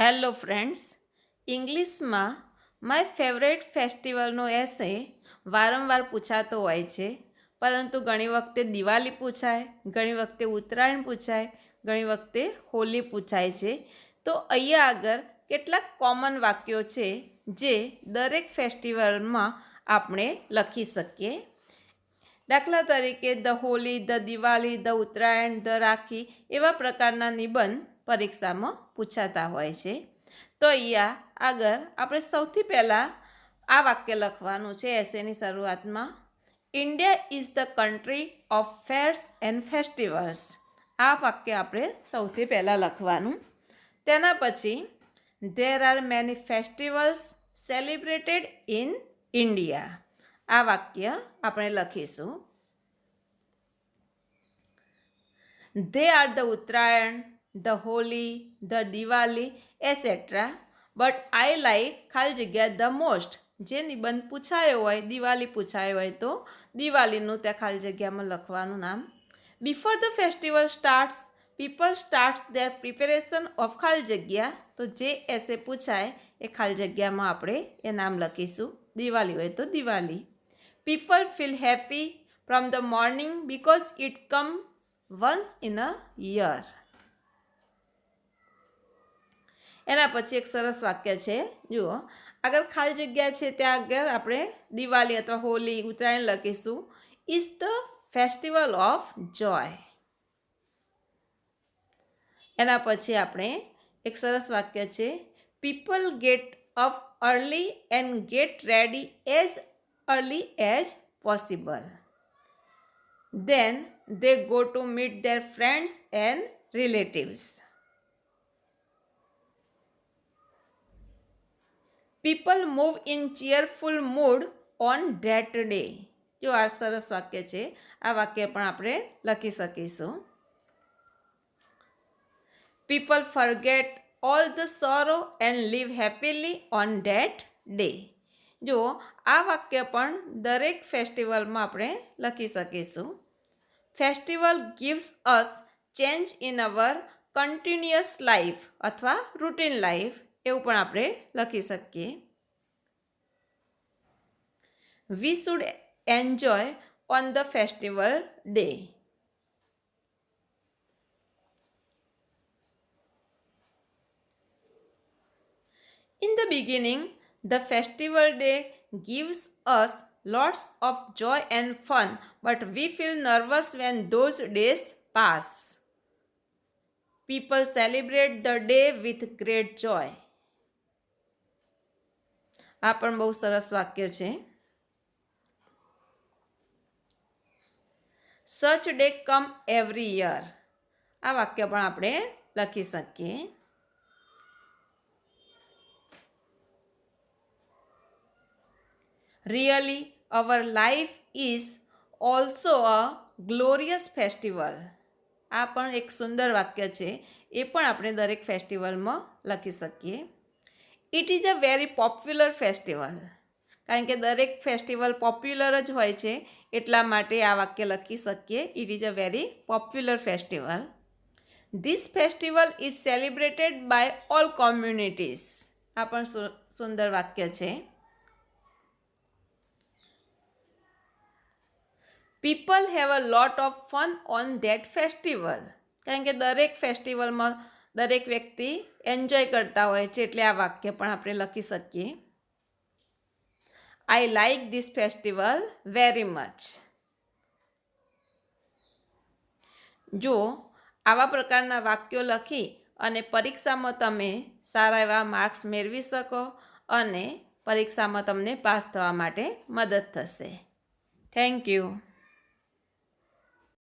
Hello friends, ઇંગ્લિશમાં my favourite ફેસ્ટિવલનો essay વારંવાર પૂછાતો હોય છે, પરંતુ ઘણી વખતે દિવાળી પૂછાય, ઘણી વખતે ઉત્તરાયણ પૂછાય, ઘણી વખતે હોલી પૂછાય છે. તો અહીંયા આગળ કેટલાક કોમન વાક્યો છે જે દરેક ફેસ્ટિવલમાં આપણે લખી શકીએ. દાખલા તરીકે the Holi, the Diwali, the Uttarayan, the Rakhi એવા પ્રકારના નિબંધ પરીક્ષામાં પૂછાતા હોય છે. તો અહીંયા આગળ આપણે સૌથી પહેલાં આ વાક્ય લખવાનું છે એસેની શરૂઆતમાં. India is the country of fairs and festivals આ વાક્ય આપણે સૌથી પહેલાં લખવાનું. તેના પછી there are many festivals celebrated in India આ વાક્ય આપણે લખીશું. They are the Uttarayan, the Holi, the Diwali etcetera but I like ખાલી જગ્યા ધ મોસ્ટ. જે નિબંધ પૂછાયો હોય દિવાળી પૂછાયો હોય, તો દિવાળીનું ત્યાં ખાલી જગ્યામાં લખવાનું નામ. Before the festival starts people starts their preparation of ખાલી જગ્યા. તો જે એસે પૂછાય, એ ખાલી જગ્યામાં આપણે એ નામ લખીશું. દિવાળી હોય તો Diwali people feel happy from the morning because it comes once in a year એના પછી એક સરસ વાક્ય છે, જુઓ. આગળ ખાલી જગ્યા છે, ત્યાં આગળ આપણે દિવાળી અથવા હોલી, ઉત્તરાયણ લખીશું. Is the festival of joy એના પછી આપણે એક સરસ વાક્ય છે people get up early and get ready as early as possible then they go to meet their friends and relatives. People move in cheerful mood on that day જો આ સરસ વાક્ય છે, આ વાક્ય પણ આપણે લખી શકીશું. People forget all the sorrow and live happily on that day જો આ વાક્ય પણ દરેક ફેસ્ટિવલમાં આપણે લખી શકીશું. Festival gives us change in our continuous life અથવા રૂટીન લાઈફ એવું પણ આપણે લખી શકીએ we should enjoy on the festival day In the beginning, the festival day gives us lots of joy and fun, but we feel nervous when those days pass. People celebrate the day with great joy. આ પણ બહુ સરસ વાક્ય છે. સચ day કમ every year આ વાક્ય પણ આપણે લખી શકીએ. Really our life is also a glorious festival આ પણ એક સુંદર વાક્ય છે. એ પણ આપણે દરેક ફેસ્ટિવલમાં લખી શકીએ. It is a very popular festival કારણ કે દરેક ફેસ્ટિવલ પોપ્યુલર જ હોય છે, એટલા માટે આ વાક્ય લખી શકીએ. It is a very popular festival this festival is celebrated by all communities આ પણ સુંદર વાક્ય છે. People have a lot of fun on that festival કારણ કે દરેક ફેસ્ટિવલમાં દરેક વ્યક્તિ એન્જોય કરતા હોય છે એટલે આ વાક્ય પણ આપણે લખી શકીએ. I like this festival very much જો આવા પ્રકારના વાક્યો લખી અને પરીક્ષામાં તમે સારા એવા માર્ક્સ મેળવી શકો અને પરીક્ષામાં તમને પાસ થવા માટે મદદ થશે. Thank you